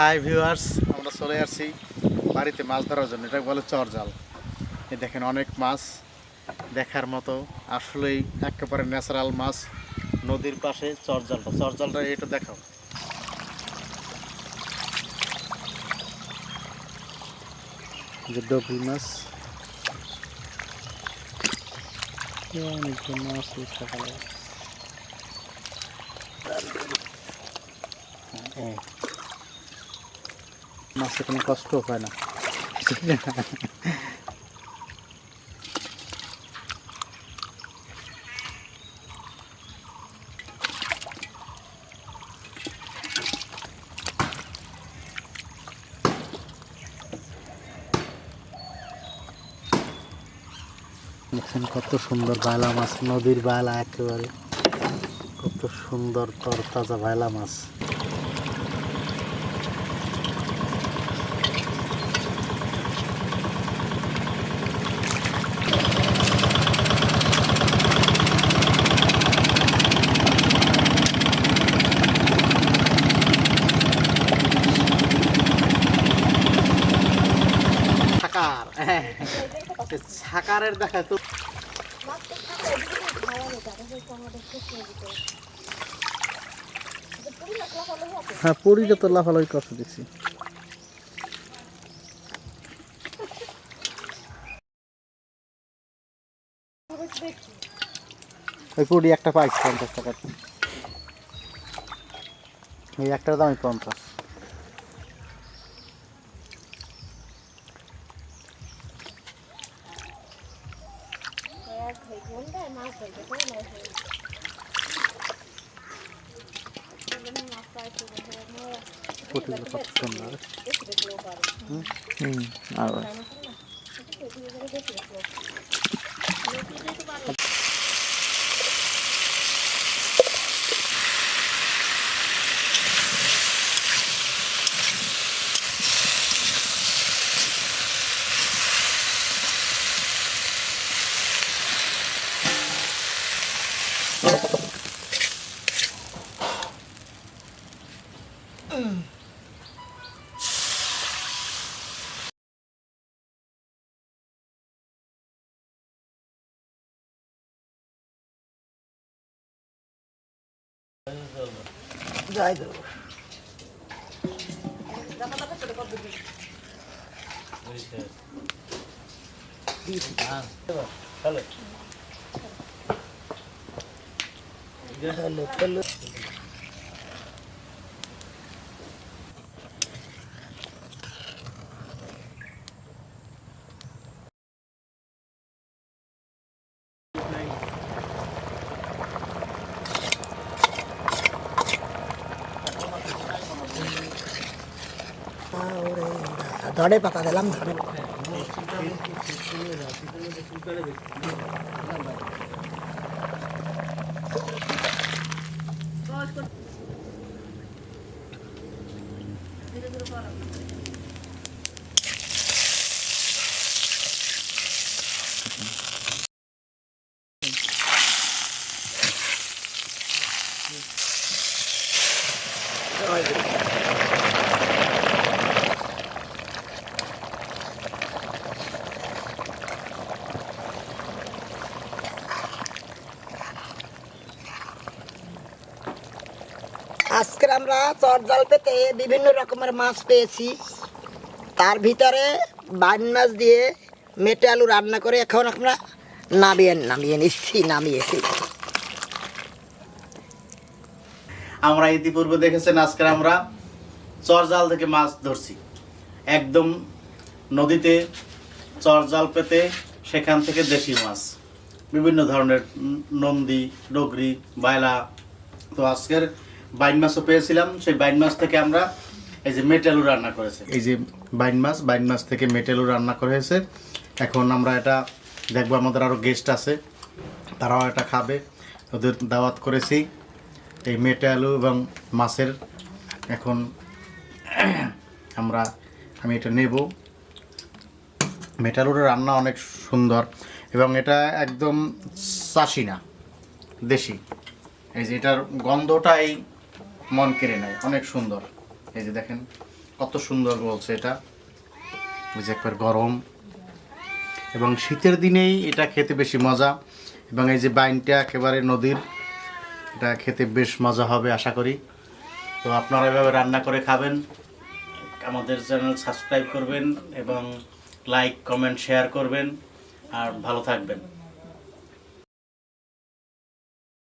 Hi viewers আমরা চলে আসছি বাড়িতে মাছ ধরার জন্য। এটা বলে চরজাল এই দেখেন অনেক মাছ দেখার মতো। আসলেই একেবারে ন্যাচারাল মাছ নদীর পাশে চরজালটা চরজালটা এটা দেখাও। যে ডবল মাছ। অনেকগুলো মাছ এই। মাছে কোনো কষ্ট হয় না দেখছেন কত সুন্দর বায়লা মাছ, নদীর বায়লা একেবারে কত সুন্দর তরতাজা বায়লা মাছ ছাকারের দেখা তো। হ্যাঁ পুরীটা তো লাফালাফি করতে দেখছি। ওই পুরি একটা পাইছি পঞ্চাশ টাকা এই একটার দামই পঞ্চাশ। পুটিগুলো কত সুন্দর হুম আর Mm. Güzel olur. Daha kadar şöyle kaldı bir. Bir. Tamam. Hello. ধরে পাতা দিলাম ধরে Haydi. আজকে আমরা চট জাল পেতে বিভিন্ন রকমের মাছ পেয়েছি। তার ভিতরে বাইন মাছ দিয়ে মেটে আলু রান্না করে এখন আমরা নামিয়ে নামিয়ে নিচ্ছি নামিয়েছি আমরা ইতিপূর্বে দেখেছেন আজকে আমরা চরজাল থেকে মাছ ধরছি। একদম নদীতে চরজাল পেতে সেখান থেকে দেশি মাছ। বিভিন্ন ধরনের নন্দী, ডগরি বায়লা তো আজকের বাইন মাছও পেয়েছিলাম, সেই বাইন মাছ থেকে আমরা এই যে মেটেলু রান্না করেছে। এই যে বাইন মাছ বাইন মাছ থেকে মেটেলু রান্না করা হয়েছে এখন আমরা এটা দেখব, আমাদের আরও গেস্ট আছে, তারাও এটা খাবে। ওদের দাওয়াত করেছি এই মেটে আলু এবং মাছের। এখন আমরা, আমি এটা নেব। মেটালুর রান্না অনেক সুন্দর এবং এটা একদম চাষি না, দেশি। এই যে এটার গন্ধটাই মন কেড়ে নেয়। অনেক সুন্দর। এই যে দেখেন, কত সুন্দর বলছে এটা। ওই যে একবার গরম। এবং শীতের দিনেই এটা খেতে বেশি মজা। এবং এই যে বাইনটা একেবারে নদীর, এটা খেতে বেশ মজা হবে আশা করি। তো আপনারা এভাবে রান্না করে খাবেন। আমাদের চ্যানেল সাবস্ক্রাইব করবেন এবং লাইক, কমেন্ট, শেয়ার করবেন। আর ভালো থাকবেন।